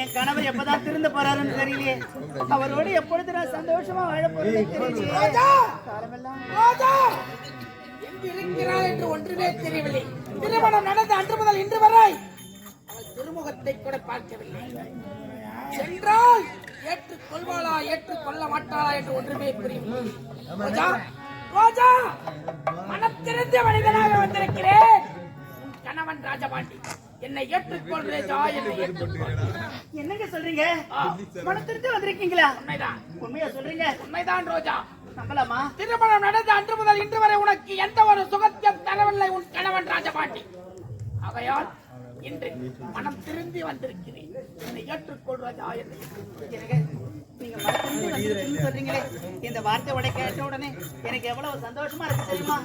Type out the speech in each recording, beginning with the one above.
என் கணவர் எப்பதான் திருந்த போறாருன்னு தெரியலையே. அவரோடு எப்பொழுது நான் சந்தோஷமா வாழ எங்கு இருக்கிறாள் என்று ஒன்றுமே தெரியவில்லை. திருமணம் நடந்த அன்று முதல் இன்று வரை அவள் திருமுகத்தை கூட பார்க்கவில்லை. சென்றால் ஏற்றுக் கொள்வாளா ஏற்றுக் கொள்ள மாட்டாளா என்று ஒன்றுமே புரியவில்லை. ரோஜா! மனிதனாக வந்திருக்கிறேன். கணவன் ராஜபாண்டி. என்னை ஏற்றுக்கொள் ரோஜா என்னை ஏற்றுக்கொள் என்னங்க சொல்றீங்க? ஆ, மனத்திருந்து வந்திருக்கீங்களா? உண்மைதான். உண்மையா சொல்றீங்க? உண்மைதான் ரோஜா. நம்பலாமா? திருமணம் நடந்த அன்று முதல் இன்று வரை உனக்கு எந்த ஒரு சுகத்தியம் தரவில்லை உன் கணவன் ராஜபாண்டி. ஆகையால் இன்று மனம் திரும்பி வந்திருக்கிறேன். என்னை ஏற்றுக்கொள் ராஜா என்னை நீங்க மனத்திருந்து சொல்றீங்களே. இந்த வார்த்தை உடை கேட்ட உடனே எனக்கு எவ்வளவு சந்தோஷமா இருக்கு தெரியுமா?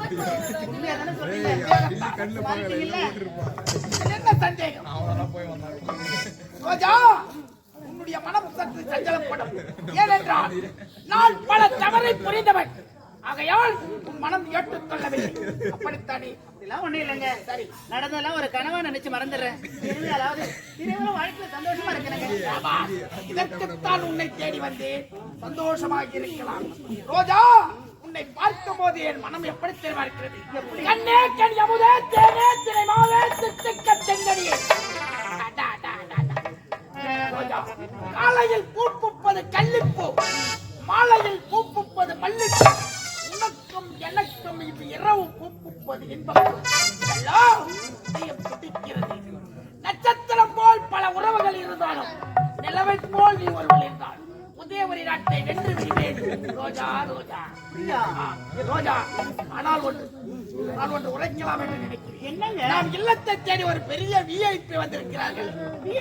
உண்மையா தானே சொல்றீங்க. வாழ்க்கையில என்ன சந்தேகம்? ரோஜா உன்னுடைய மனம் சற்று சஞ்சலப்படும். ஏனென்றால் நான் பல தவறை புரிந்தவன். ஆகையால் உன் மனம் ஏற்றுக்கொள்ளவில்லை. அப்படித்தானே? அப்படிலாம் ஒண்ணும் இல்லைங்க. சரி நடந்ததெல்லாம் ஒரு கனவா நினைச்சு மறந்துடுறேன். அதாவது இனிமே வாழ்க்கையில சந்தோஷமா இருக்கணுங்க. ஆமா, இதற்குத்தான் உன்னை தேடி வந்தேன். சந்தோஷமாக இருக்கலாம். ரோஜா உன்னை பார்க்கும் போது என் மனம் எப்படி தெரியுமா இருக்கிறது? கண்ணே கண் அமுதே தேனே திரை மாவே திட்டுக்க தெங்கடியே காலையில் பூ பூப்பது கள்ளிப்பூ மாலையில் பூ பூப்பது மல்லிப்பூ. உனக்கும் எனக்கும் இது இரவு பூ பூப்பது இன்பம் எல்லாம் துடிக்கிறது. நட்சத்திரம் போல் பல உறவுகள் இருந்தாலும் நிலவை போல் நீ ஒருவள் இருந்தால் உதயவரி நாட்டை வென்று விடுவேன். ரோஜா ரோஜா. ரோஜா. ஆனால் ஒன்று நான் ஒன்று உரைக்கலாம் என்று நினைக்கிறேன். என்னங்க? நாம் இல்லத்தை தேடி ஒரு பெரிய விஐபி வந்திருக்கிறார்கள்.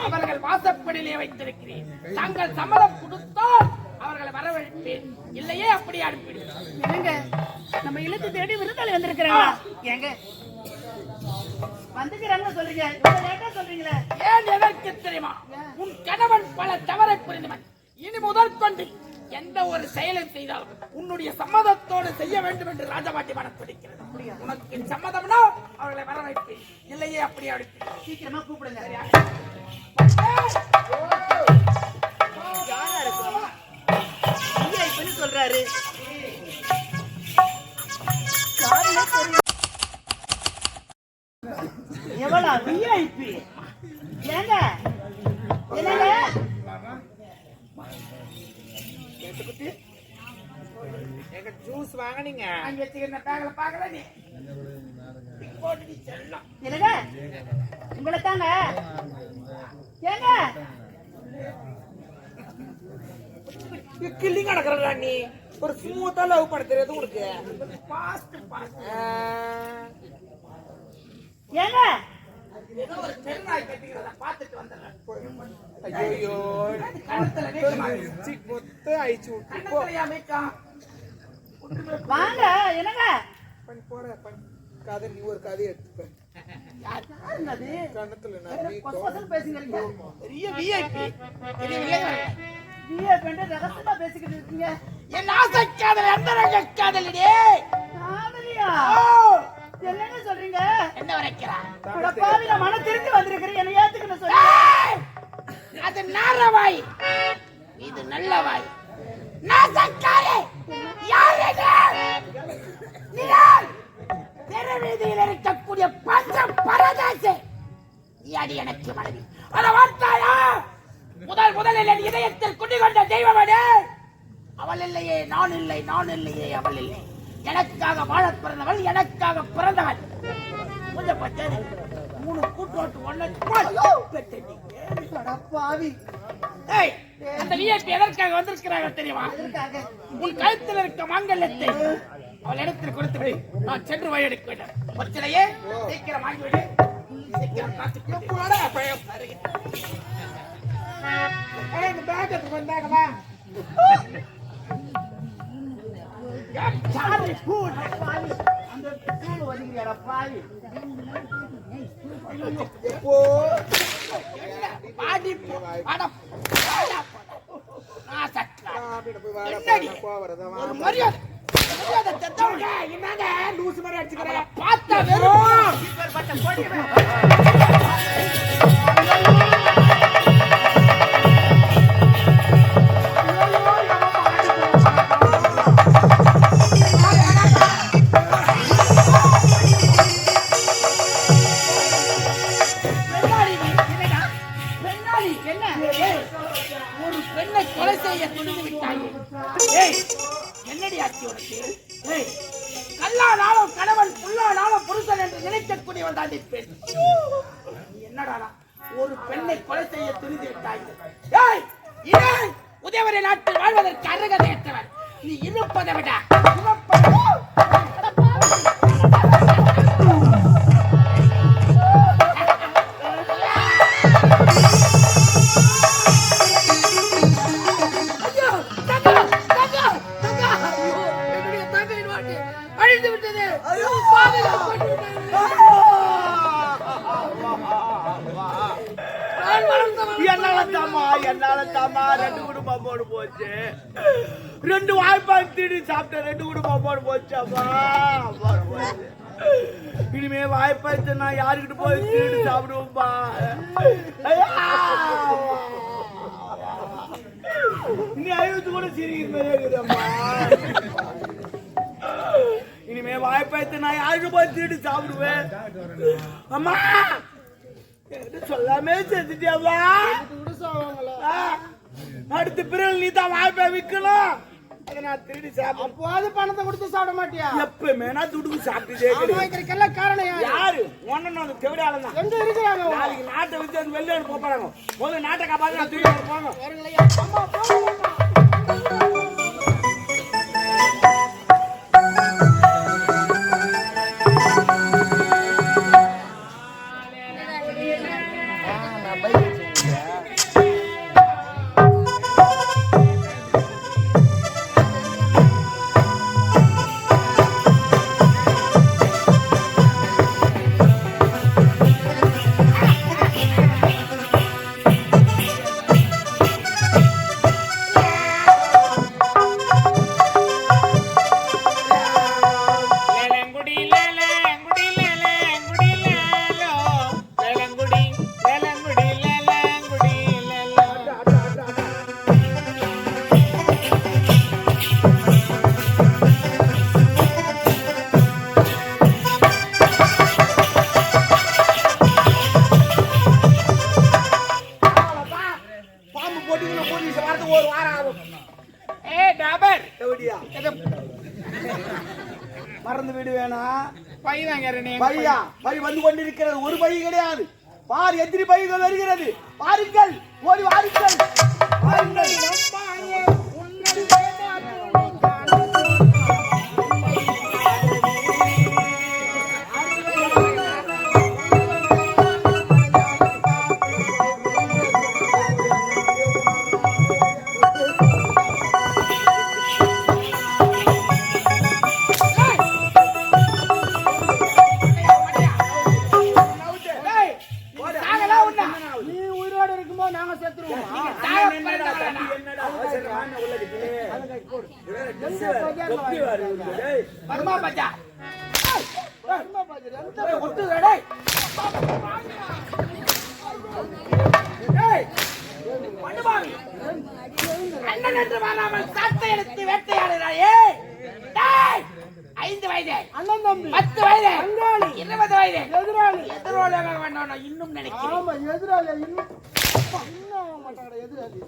அவர்கள் வாசப்படியிலே வைத்திருக்கிறேன். தாங்கள் சம்மதம் கொடுத்தால் அவர்களை வரவழைப்பேன் இல்லையே அப்படியே அனுப்பிடுவேன் என்னங்க? நம்ம இல்லத்தை தேடி விருந்தாளி வந்திருக்கிறாங்களா? ஏங்க. வந்துக்கிறாங்க சொல்றீங்க. லேட்டா சொல்றீங்களே. ஏன் எதற்கு தெரியுமா? உன் கணவன் பல தவறை புரிந்தவன். இனி முதல் கொண்டு எந்த ஒரு செயலை செய்தாலும் உன்னுடைய சம்மதத்தோடு செய்ய வேண்டும் என்று ராஜபாட்டி மனம் துடிக்கிறது. உனக்கு சம்மதம்னா அவர்களை வரவைப்பேன் இல்லையே அப்படியே அனுப்பி சீக்கிரமா கூப்பிடுங்க. பேக்ல பாக்கல நீ. என்னங்க? உங்களை தாங்க? ஏங்க? கிள்ளி கிடக்குறா நீ. ஒரு ஸ்மூத்தா லவ் பண்ண தெரியாது உனக்கு. பாஸ்ட் பாஸ்ட் ஏங்க? ஐயோ. கழுத்துல நீக்கமா மொத்த அழிச்சு விட்டு வாங்க என்னங்க? போட கதை நீ ஒரு கதையை எடுத்துப்ப யாருங்க அது கணத்துல நான் பெரிய விஐபி விஐபின்ட்டு ரகசியமா பேசிக்கிட்டு இருக்கீங்க. என் ஆசை காதல் அந்த ரக காதலிடே காதலியா சொல்றீங்க? என்ன வரைக்கிறா அட பாவி நான் மன திரும்பி வந்திருக்கிறேன் என்ன ஏத்துக்கணும் ஏய்! அது நாரவாய் இது நல்ல வாய். நாசக்காரே! யார் இது? நீங்கள் தெரு வீதியில் இருக்கக்கூடிய பஞ்ச பரதாசே. நீ அடி எனக்கு மனைவி. அத வார்த்தாயா முதல் முதலில் என் இதயத்தில் குடிகொண்ட தெய்வமனே. அவள் இல்லையே நான் இல்லை நான் இல்லையே அவள் இல்லை. எனக்காக வாழப் பிறந்தவள் எனக்காக பிறந்தவள். கொஞ்சம் மூணு கூட்டோட்டு ஒன்னு பாவி ஏய், அந்த விஐபி எதற்காக வந்திருக்கிறார்கள் தெரியுமா? உன் கழுத்தில் இருக்க மாங்கல்யத்தை அவள் இடத்தில் கொடுத்து விடு நான் சென்று வழி எடுக்க வேண்டும். பிரச்சனையே சீக்கிரம் வாங்கிவிடு சீக்கிரம் பார்த்து இந்த வந்தாங்களா மரியாதை என்னங்க லூசு மாதிரி அடிச்சுக்கிறேன் பார்த்தா வெறும் யாருக்கிட்ட போய் தீடி சாப்பிடுவோம்பா! நீ அழுது கூட சிரிக்கிற மாதிரி இருக்குதம்மா. இனிமே வாய்ப்பாச்சு நான் யாருக்கு போய் தீடி சாப்பிடுவேன். அம்மா! சொல்லாமே செஞ்சுட்டியாவா அடுத்த பிறகு நீ தான் வாய்ப்பை விற்கணும். நான் திருடி சாப்பிட அப்போது பணத்தை கொடுத்து சாப்பிட மாட்டியா எப்பவுமே நான் துடுக்கு கிடையாது. இதற்கெல்லாம் காரணம் யாரு யாரு ஒன்னு அந்த தெவிடாளன் தான் எங்க இருக்கிறாங்க? நாளைக்கு நாட்டை வித்து வந்து வெளியே போறாங்க முதல்ல நாட்டை காப்பாங்க நான் தூக்கி போங்க? அம்மா, போங்க. லேலங்குடி பார் எத்தனை பைகள் வருகிறது? வயது. அண்ணன் தம்பி. பத்து வயது. பங்காளி. இருபது வயது. எதிராளி. எதிரோலாக வேண்டாம் இன்னும் நினைக்கிறேன். ஆமா எதிராளி. இன்னும். இன்னும் ஆக மாட்டாங்கடா எதிராளி.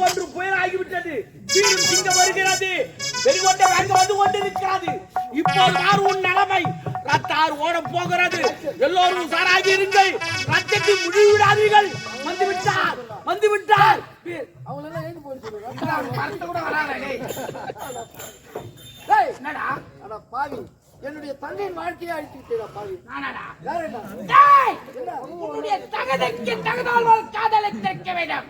ஒன்று புயல் ஆகிவிட்டது சிங்கம் வருகிறது. வெறிகொண்ட வந்து கொண்டிருக்கிறது இப்போது யார் உன் நிலைமை. ரத்தார் ஓட போகிறது. எல்லோரும் சாராகி இருங்கள். ரத்தத்தை முழுவிடாதீர்கள். வந்து விட்டார் வந்து விட்டார் பாவி. என்னுடைய தங்கையின் வாழ்க்கையை அழிச்சுக்கிட்டா பாவி? உன்னுடைய தகதைக்கு தகுந்தால் போல் காதலித்திருக்க வேண்டும்.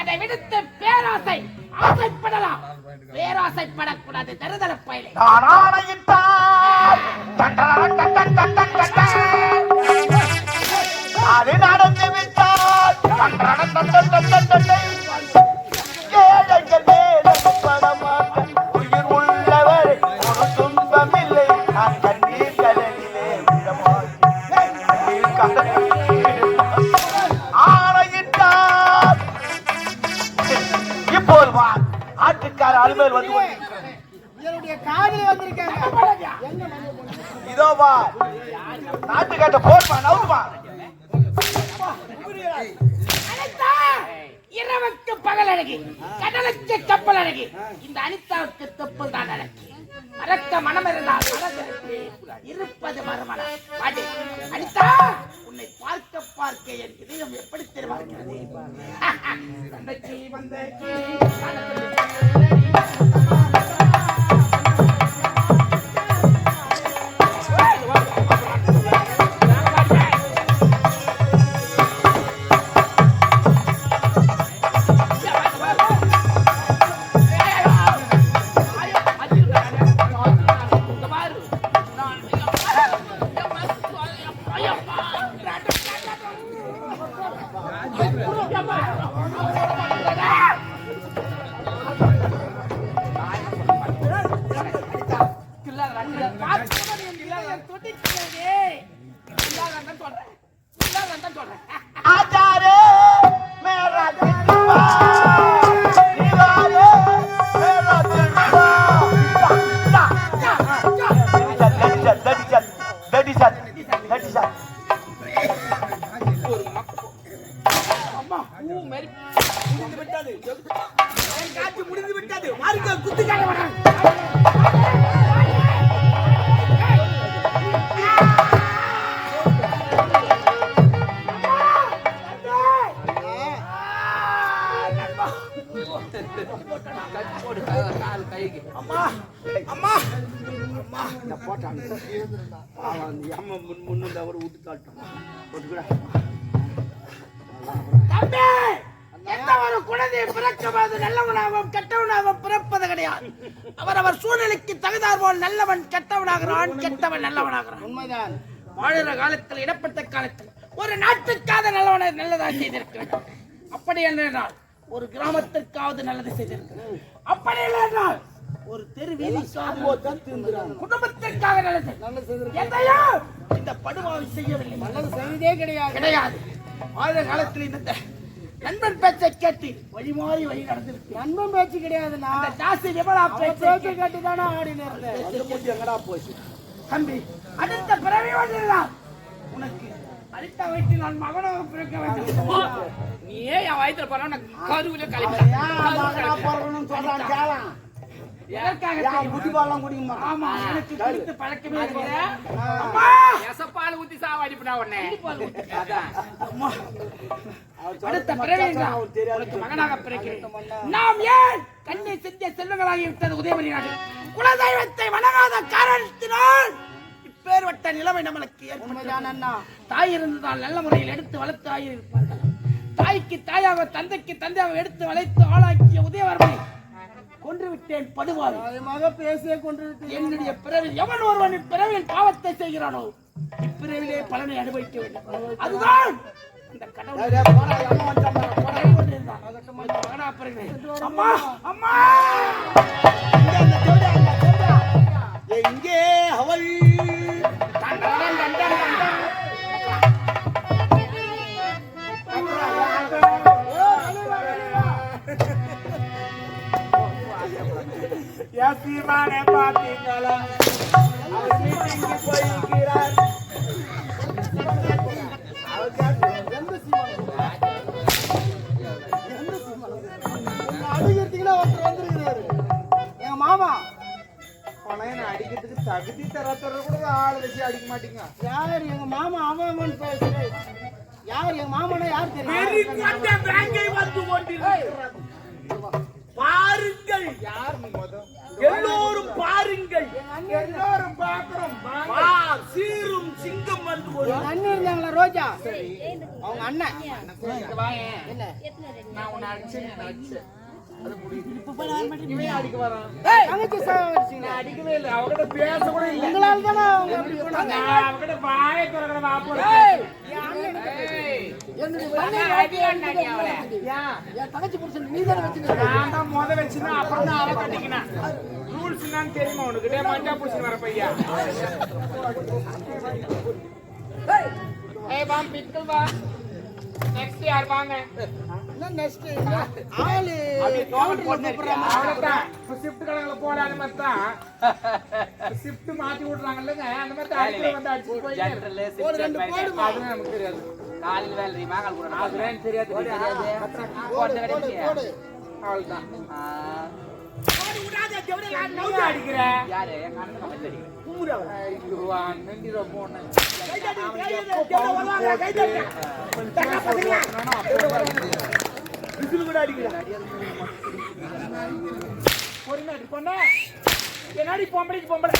அதை விடுத்து பேராசை. ஆசைப்படலாம். பேராசைப்படக்கூடாது தருதல பயிலே. அது நடந்து விட்டால் இப்போது வா. ஆட்டுக்கார அலுமையில் வந்து? இதோ வா. நாட்டுக்காட்ட போடுமா நவுமா இரவுக்கு பகல் அழகி கடலுக்கு கப்பல் அழகி இந்த அனிதாவுக்கு தொப்பல் தான் அழகி மறக்க மனம் இருந்தால் இருப்பது மறுமணம் அனிதா! பார்க்க பார்க்க என் இதயம் எப்படி தெரிவார்க்கிறது தந்தைக்கு வந்த அவன் அந்த அம்மா முன் முன்னு அவர் ஊத்துக்காட்டும் போட்டுக்கூட தம்பி எந்த ஒரு குழந்தை பிறக்கவாது நல்லவனாகவும் கெட்டவனாகவும் பிறப்பது கிடையாது. அவரவர் சூழ்நிலைக்கு தகுந்தார் போல் நல்லவன் கெட்டவனாகிறான் கெட்டவன் நல்லவனாகிறான். உண்மைதான். வாழுற காலத்தில் இடப்பட்ட காலத்தில் ஒரு நாட்டுக்காக நல்லவனை நல்லதா செய்திருக்க வேண்டும் அப்படி என்றால் ஒரு கிராமத்திற்காவது நல்லது செய்திருக்கிறார் அப்படி என்றால் ஒரு தெருவில் குடும்பத்திற்காக நல்லது. எதையோ இந்த படுவாவை செய்யவில்லை. நல்லது செய்தே கிடையாது. கிடையாது. வாழுற காலத்தில் இந்த நண்பன் பேச்சை கேட்டு வழி மாறி வழி நடந்திருக்கு. நண்பன் பேச்சு கிடையாது நான் ஜாஸ்தி விமலா பேச்சை கேட்டு தானே ஆடினேன் எங்கடா போச்சு? தம்பி அடுத்த பிறவி வந்திருந்தான். உனக்கு அடுத்த வயிற்றில் நான் மகனாக பிறக்க வேண்டும். நீ ஏன் என் வயித்துல போற நான் கருவில கழிப்பேன் எதற்காக தெரியுமா? ஆமா எசப்பால் ஊத்தி உடனே. அடுத்த மகனாக பிறக்கிறேன். நாம் ஏன் கண்ணை சிந்திய செல்வங்களாகி விட்டது உதயமணி நாடு குலதெய்வத்தை வணங்காத காரணத்தினால் இப்பேற்பட்ட நிலைமை நம்மளுக்கு ஏற்பட்டதான் அண்ணா. தாய் இருந்ததால் நல்ல முறையில் எடுத்து வளர்த்து ஆகியிருப்பார்கள். தாய்க்கு தாயாக தந்தைக்கு தந்தையாக எடுத்து வளைத்து ஆளாக்கிய உதயவர்மனை கொன்று விட்டேன் படுவாய் பேசியே கொன்று என்னுடைய பிறவில் எவன் ஒருவன் இப்பிறவில் பாவத்தை செய்கிறானோ இப்பிறவிலே பலனை அனுபவிக்க வேண்டும். அதுதான் இந்த கடவுள். அம்மா அம்மா. எங்கே அவள். தண்டன், தண்டன், தண்டன். யசீமானே பாத்தீங்களா அவர் மீட்டிங்கு போயிருக்கிறார். அடிக்கிறதுக்குலாம் ஒருத்தர் வந்திருக்கிறாரு. எங்க மாமா. ஆனா என்ன அடிக்கிறதுக்கு தகுதி தராத்தர கூட ஆள் வச்சு அடிக்க மாட்டீங்க. யார் எங்க மாமா? அவன் பேசுறேன். யார் எங்க மாமனா யார் வெறி பாருங்கள். யார் எல்லோரும் பாருங்கள். எல்லாரும் பாக்குறோம் பார், சீரும் சிங்கம் வந்து ஒரு அண்ணன் இருந்தாங்களா ரோஜா? அவங்க அண்ணன். என்ன? நான் உன்னை அடிச்சேன் அடிச்சேன். அடிக்கவே இல்லை. அவகிட்ட பேச கூட இல்லை. உங்களால தானே அவகிட்ட வாயை திறக்கிற தங்கச்சி புருஷன் நீ தானே முத வச்சுனா அப்புறம் தான் அவ கட்டிக்கினான் ரூல்ஸ் என்னன்னு தெரியுமா உனக்கு டே மஞ்சா பூசி வர பையா? ஏய் பாம் பிக்கல் வா. நெக்ஸ்ட் யார்? வாங்க. அதான் நெக்ஸ்ட் ஆளு. அப்படியே தோல் போட்டு அவ்வளவுதான் ஷிஃப்ட் கணக்குல போலான்னு மாதிரி தான். ஷிஃப்ட் மாத்தி விடுறாங்கல்லங்க அந்த மாதிரி தான் அடிக்கடி வந்து அடிச்சு போய் ஒரு ரெண்டு போடுமா? அது நமக்கு தெரியாது. காலையில் வேலை தெரியுமா? கால் கூட அது வேணும் தெரியாது நவுந்து அடிக்கிற? யாரு? எங்க அண்ணன் அடிக்கிறேன். குமுறா ஐயோ அண்ணன் ரொம்ப ஒண்ணு கை தட்டி கை தட்டி ஜெவரி வருவாங்க கை தட்டி தக்கா பசங்களா விசில் கூட அடிக்கிற பொறுமை அடி பொண்ணு என்னடி பொம்பளைக்கு பொம்பளை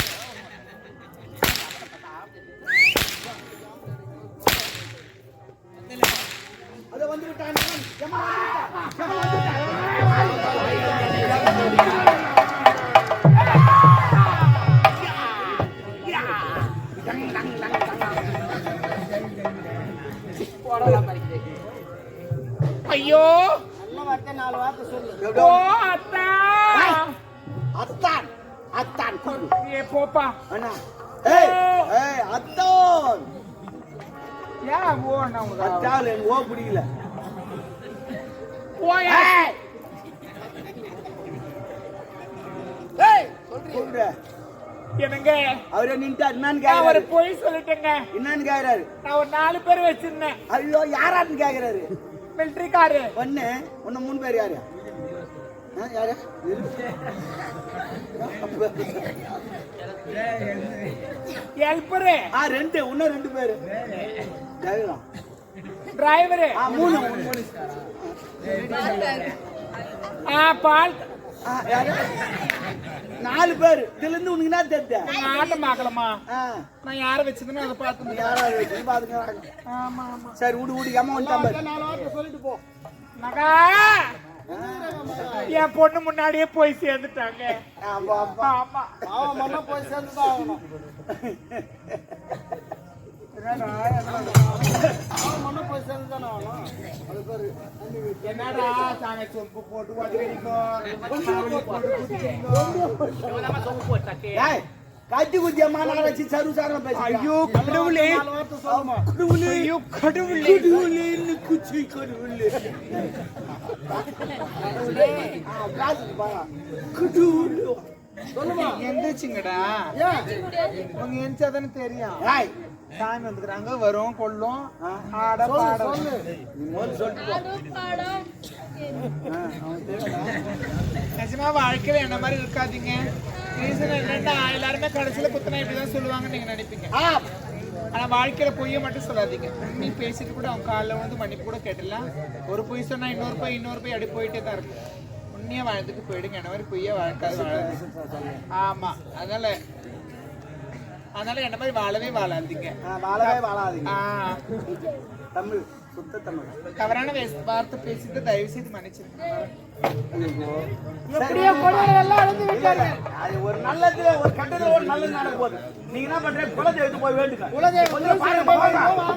அத வந்து விட்டான் ஜமா வந்து விட்டான் போடலாம் பறிக்குது ஐயோ. ஓ அத்தா. அத்தான். அத்தான் ஏ போப்பா. அண்ணா. ஏய் ஏய் அத்தான். ஏன் ஓ உங்களுக்கு அத்தான் ஓ பிடிக்கல. என்னங்க? அவரே நின்ட்டா என்னன்னு கேக்குறாரு பொய் சொல்லிட்டேங்க. என்னன்னு கேக்குறாரு நான் ஒரு நாலு பேர் வச்சிருந்தேன். ஐயோ யாரான்னு கேக்குறாரு மிலிட்டரி காரு ஒண்ணு ஒண்ணு மூணு பேர் யாரு? யாரு? ஹெல்பரு. ஆ ரெண்டு இன்னும் ரெண்டு பேரு. கேக்குறான் டிரைவரு. ஆ மூணு. மூணு ஆ பால். யாரு? நாலு பேர். இதுல இருந்து உனக்கு என்ன தெரிஞ்ச ஆட்டம் பார்க்கலாமா ஆ. நான் யாரை வச்சிருந்தேன் அதை பார்த்து யாராவது வச்சு பாத்துக்கிறாங்க ஆமா ஆமா. சரி விடு விடு ஏமா வந்துட்டான் நாலு வார்த்தை சொல்லிட்டு போ. மகா என் பொண்ணு முன்னாடியே போய் சேர்ந்துட்டாங்க. ஆமா ஆமா. ஆமா. போய் சேர்ந்து தான் ஆகணும். என்னடா சாங்க சொம்பு போட்டு ஏய் கட்டி குத்தியம்மா நான் வச்சு சரு சாரம் பேசி ஐயோ கடவுளே. கடவுளே. ஐயோ கடவுளே. கடவுளே குச்சி கடவுளே. கடவுளே. சொல்லுமா எந்திரிச்சுங்கடா? உங்க எந்திரிச்சாதானே தெரியும். சாமி வந்துக்கிறாங்க வரும் கொள்ளும் ஆட பாட. நிஜமா வாழ்க்கையில என்ன மாதிரி இருக்காதீங்க. ரீசன் என்னன்னா எல்லாருமே கடைசியில குத்தனா இப்படிதான் சொல்லுவாங்கன்னு நீங்க நினைப்பீங்க. ஆனா வாழ்க்கையில பொய்ய மட்டும் சொல்லாதீங்க. நீ பேசிட்டு கூட அவங்க காலில் வந்து மன்னிப்பு கூட கேட்டலாம் ஒரு பொய் சொன்னா இன்னொரு பொய் இன்னொரு பொய் அப்படி போயிட்டே தான் இருக்கு உண்மையா வாழ்ந்துட்டு போயிடுங்க. என்ன மாதிரி பொய்யா வாழ்க்காது வாழாது. ஆமா. அதனால அதனால என்ன மாதிரி வாழவே வாழாதீங்க. ஆ, வாழவே வாழாதீங்க. தமிழ் சுத்த தமிழ். தவறான வார்த்தை பேசிட்டு தயவு செய்து அது ஒரு நல்லது ஒரு கெட்டது ஒரு நல்லது நடக்க போகுது. நீங்க என்ன பண்றீங்க குலதெய்வத்துக்கு போய் வேண்டுங்க. குலதெய்வம்